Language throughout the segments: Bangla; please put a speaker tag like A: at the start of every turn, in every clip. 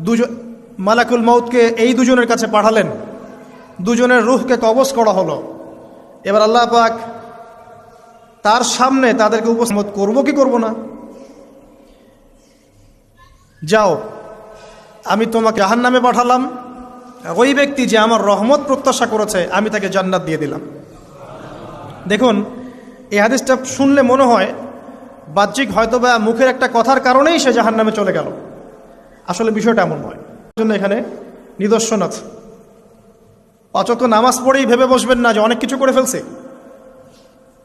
A: দুজন, মালাকুল মৌতকে এই দুজনের কাছে পাঠালেন। দুজনের রুহকে কবজ করা হলো। এবার আল্লাহ পাক তার সামনে তাদেরকে উপস্থিত করব কি করব না? যাও, আমি তোমাকে জাহান নামে পাঠালাম। ওই ব্যক্তি যে আমার রহমত প্রত্যাশা করেছে, আমি তাকে জান্নাত দিয়ে দিলাম। দেখুন, এই হাদিসটা শুনলে মনে হয় বাহ্যিক হয়তো বা মুখের একটা কথার কারণেই সে জাহান নামে চলে গেল। আসলে বিষয়টা এমন নয়। জন্য এখানে নিদর্শন আছে। অচক নামাজ পড়েই ভেবে বসবেন না যে অনেক কিছু করে ফেলছে।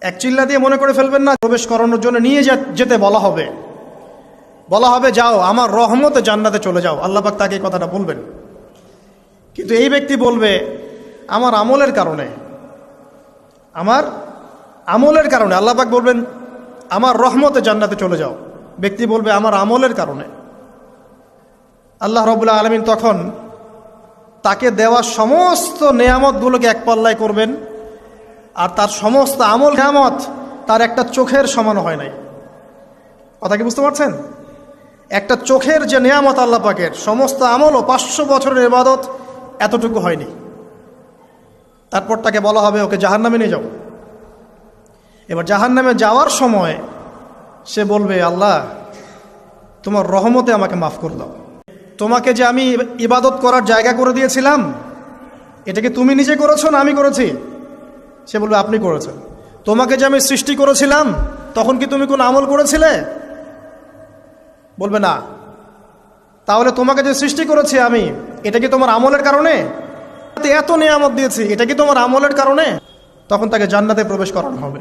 A: এক চিল্লা দিয়ে মনে করে ফেলবেন না, প্রবেশ করানোর জন্য নিয়ে যেতে বলা হবে। বলা হবে, যাও, আমার রহমতে জান্নাতে চলে যাও। আল্লাপাক তাকে এই কথাটা বলবেন। কিন্তু এই ব্যক্তি বলবে, আমার আমলের কারণে। আমার আমলের কারণে। আল্লাপাক বলবেন, আমার রহমতে জান্নাতে চলে যাও। ব্যক্তি বলবে, আমার আমলের কারণে। আল্লাহ রবুল্লা আলমিন তখন তাকে দেওয়া সমস্ত নেয়ামতগুলোকে এক পাল্লায় করবেন, আর তার সমস্ত আমল নেয়ামত তার একটা চোখের সমান হয় নাই। কথা কি বুঝতে পারছেন? একটা চোখের যে নেয়ামত আল্লাহ পাকের, সমস্ত আমলও পাঁচশো বছরের ইবাদত এতটুকু হয়নি। তারপর তাকে বলা হবে, ওকে জাহান নামে নিয়ে যাও। এবার জাহান নামে যাওয়ার সময় সে বলবে, আল্লাহ, তোমার রহমতে আমাকে মাফ করে দাও। তোমাকে যে আমি ইবাদত করার জায়গা করে দিয়েছিলাম, এটা কি তুমি নিজে করেছ না আমি করেছি? সে বলবে, আপনি করেছেন। তোমাকে যে আমি সৃষ্টি করেছিলাম, তখন কি তুমি কোন আমল করেছিলে? বলবে, না। তাহলে তোমাকে যে সৃষ্টি করেছি আমি, এটা কি তোমার আমলের কারণে? এত নিয়ামত দিয়েছি, এটা কি তোমার আমলের কারণে? তখন তাকে জান্নাতে প্রবেশ করানো হবে।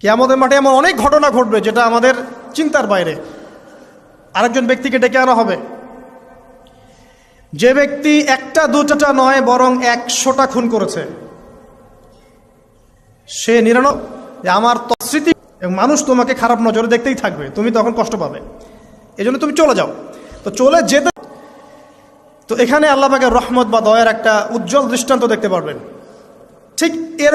A: কেয়ামতের মাঠে এমন অনেক ঘটনা ঘটবে যেটা আমাদের চিন্তার বাইরে। আরেকজন ব্যক্তিকে ডেকে আনা হবে। যে ব্যক্তি একটা দুটা নয়, বরং একশোটা খুন করেছে। সে নিরানব যে আমার তস্মৃতি মানুষ তোমাকে খারাপ নজরে দেখতেই থাকবে, তুমি তখন কষ্ট পাবে। এই জন্য তুমি চলে যাও। তো চলে যেতে তো এখানে আল্লাহ পাকের রহমত বা দয়ার একটা উজ্জ্বল দৃষ্টান্ত দেখতে পারবেন। ঠিক এর